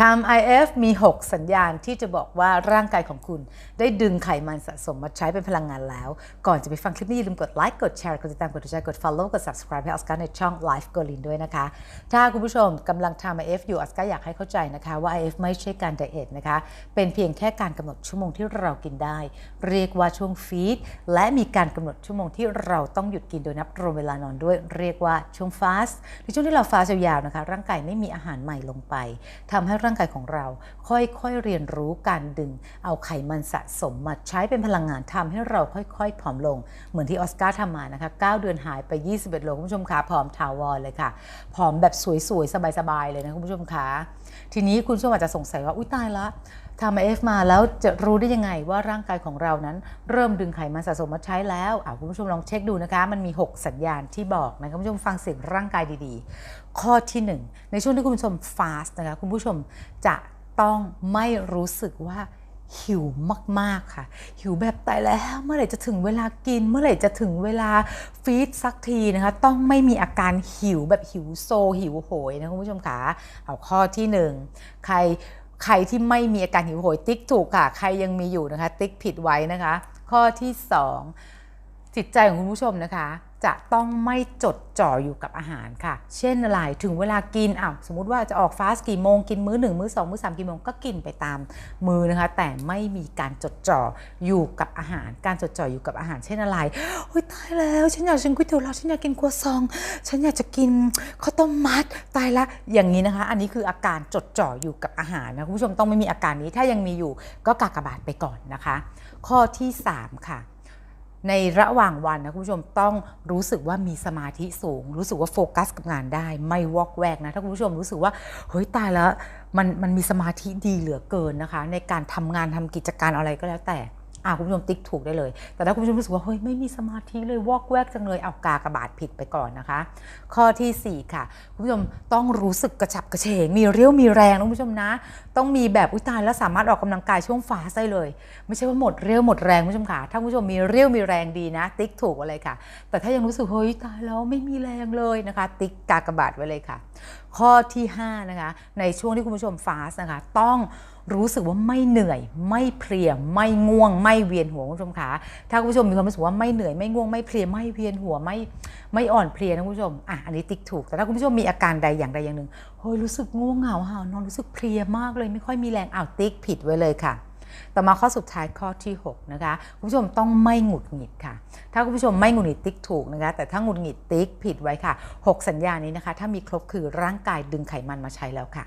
Time IF มี 6 สัญญาณที่จะบอกว่าร่างกายของคุณ ได้ดึงไขมันสะสมมาใช้เป็นพลังงานแล้ว ก่อนจะไปฟังคลิปนี้อย่าลืมกดไลค์กดแชร์กดติดตามกดใจกด follow กด subscribe ให้ออสการ์ในช่อง Life g o l i n ด้วยนะคะ ถ้าคุณผู้ชมกำลัง Time IF อยู่ออสการ์อยากให้เข้าใจนะคะว่า IF ไม่ใช่การไดเอทนะคะ เป็นเพียงแค่การกำหนดชั่วโมงที่เรากินได้ เรียกว่าช่วงฟีดและมีการกำหนดชั่วโมงที่เราต้องหยุดกินโดยนับรวมเวลานอนด้วย เรียกว่าช่วงฟาสในช่วงที่เราฟาสยาวๆนะคะ ร่างกายไม่มีอาหารใหม่ลงไปทำให้ร่างกายของเรา ค่อยๆเรียนรู้การดึง เอาไขมันสะสมมาใช้เป็นพลังงานทำให้เราค่อยๆผอมลง เหมือนที่ออสการ์ทำมานะคะ 9 เดือนหายไป 21โลคุณผู้ชมคะผอมถาวรเลยค่ะ ผอมแบบสวยๆ สบายๆ เลยนะคุณผู้ชมคะทีนี้คุณผู้ชมอาจจะสงสัยว่าอุ้ยตายละ ทำเอฟมาแล้วจะรู้ได้ยังไงว่าร่างกายของเรานั้น เริ่มดึงไขมันสะสมมาใช้แล้วอ่าคุณผู้ชมลองเช็คดูนะคะ มันมี 6 สัญญาณที่บอกนะคุณผู้ชมฟังเสียงร่างกายดีๆ ข้อที่ 1 ในช่วงที่คุณผู้ชมฟาสต์นะคะ คุณผู้ชมจะต้องไม่รู้สึกว่าหิวมากๆค่ะ หิวแบบตายแล้วเมื่อไหร่จะถึงเวลากิน เมื่อไหร่จะถึงเวลาฟีดสักทีนะคะ ต้องไม่มีอาการหิวแบบหิวโซหิวโหยนะคุณผู้ชมคะเอาข้อที่หนึ่งใคร ใครที่ไม่มีอาการหิวโหยติ๊กถูกค่ะ ใครยังมีอยู่นะคะ ติ๊กผิดไว้นะคะ ข้อที่สอง จิตใจของคุณผู้ชมนะคะ จะต้องไม่จดจ่ออยู่กับอาหารค่ะ เช่นอะไรถึงเวลากินอ้าวสมมติว่าจะออกฟาสกี่โมงกินมื้อหนึ่งมื้อสองมื้อสามกี่โมงก็กินไปตามมือนะคะ แต่ไม่มีการจดจ่ออยู่กับอาหาร การจดจ่ออยู่กับอาหาร เช่นอะไรโอ้ยตายแล้วฉันอยากกินก๋วยเตี๋ยวเราฉันอยากกินครัวซอง ฉันอยากจะกินข้าวต้มมัดตายละอย่างนี้นะคะ อันนี้คืออาการจดจ่ออยู่กับอาหารนะคุณผู้ชมต้องไม่มีอาการนี้ถ้ายังมีอยู่ก็กากบาทไปก่อนนะคะ ข้อที่สามค่ะ ในระหว่างวันนะคุณผู้ชมต้องรู้สึกว่ามีสมาธิสูง รู้สึกว่าโฟกัสกับงานได้ ไม่วอกแวกนะถ้าคุณผู้ชมรู้สึกว่าเฮ้ยตายแล้วมันมันมีสมาธิดีเหลือเกินนะคะ ในการทำงานทำกิจการอะไรก็แล้วแต่ อ่าคุณผู้ชมติ๊กถูกได้เลย แต่ถ้าคุณผู้ชมรู้สึกว่าเฮ้ยไม่มีสมาธิเลยวอกแวกจังเลยเอากากระบาดผิดไปก่อนนะคะ ข้อทีสี่4 ค่ะ คุณผู้ชมต้องรู้สึกกระฉับกระเฉง มีเรี่ยวมีแรงนะคุณผู้ชมนะ ต้องมีแบบอุ้ยตายแล้วสามารถออกกำลังกายช่วงฟ้าสต์ได้เลย ไม่ใช่ว่าหมดเรี่ยวหมดแรงคุณผู้ชมค่ะถ้าคุณผู้ชมมีเรี่ยวมีแรงดีนะ ติ๊กถูกอะไรค่ะ แต่ถ้ายังรู้สึกเฮ้ยตายแล้วไม่มีแรงเลยนะคะ ติ๊กกากระบาทไว้เลยค่ะข้อที่5นะคะในช่วงที่คุณผู้ชมฟาสนะคะต้องรู้สึกว่าไม่เหนื่อย ไม่เพลียไม่ง่วง ไม่เวียนหัวคุณผู้ชมคะถ้าคุณผู้ชมมีความรู้สึกว่าไม่เหนื่อยไม่ง่วงไม่เพลียไม่เวียนหัวไม่ไม่อ่อนเพลียนะคุณผู้ชมอะอันนี้ติ๊กถูกแต่ถ้าคุณผู้ชมมีอาการใดอย่างใดอย่างหนึ่งเฮ้ยรู้สึกง่วงเหงาหานอนรู้สึกเพลียมากเลยไม่ค่อยมีแรงอ้าวติ๊กผิดไว้เลยค่ะ ต่อมาข้อสุดท้ายข้อที่ 6 นะคะ คุณผู้ชมต้องไม่หงุดหงิดค่ะ ถ้าคุณผู้ชมไม่หงุดหงิดติ๊กถูกนะคะ แต่ถ้าหงุดหงิดติ๊กผิดไว้ค่ะ 6 สัญญาณนี้นะคะ ถ้ามีครบคือร่างกายดึงไขมันมาใช้แล้วค่ะ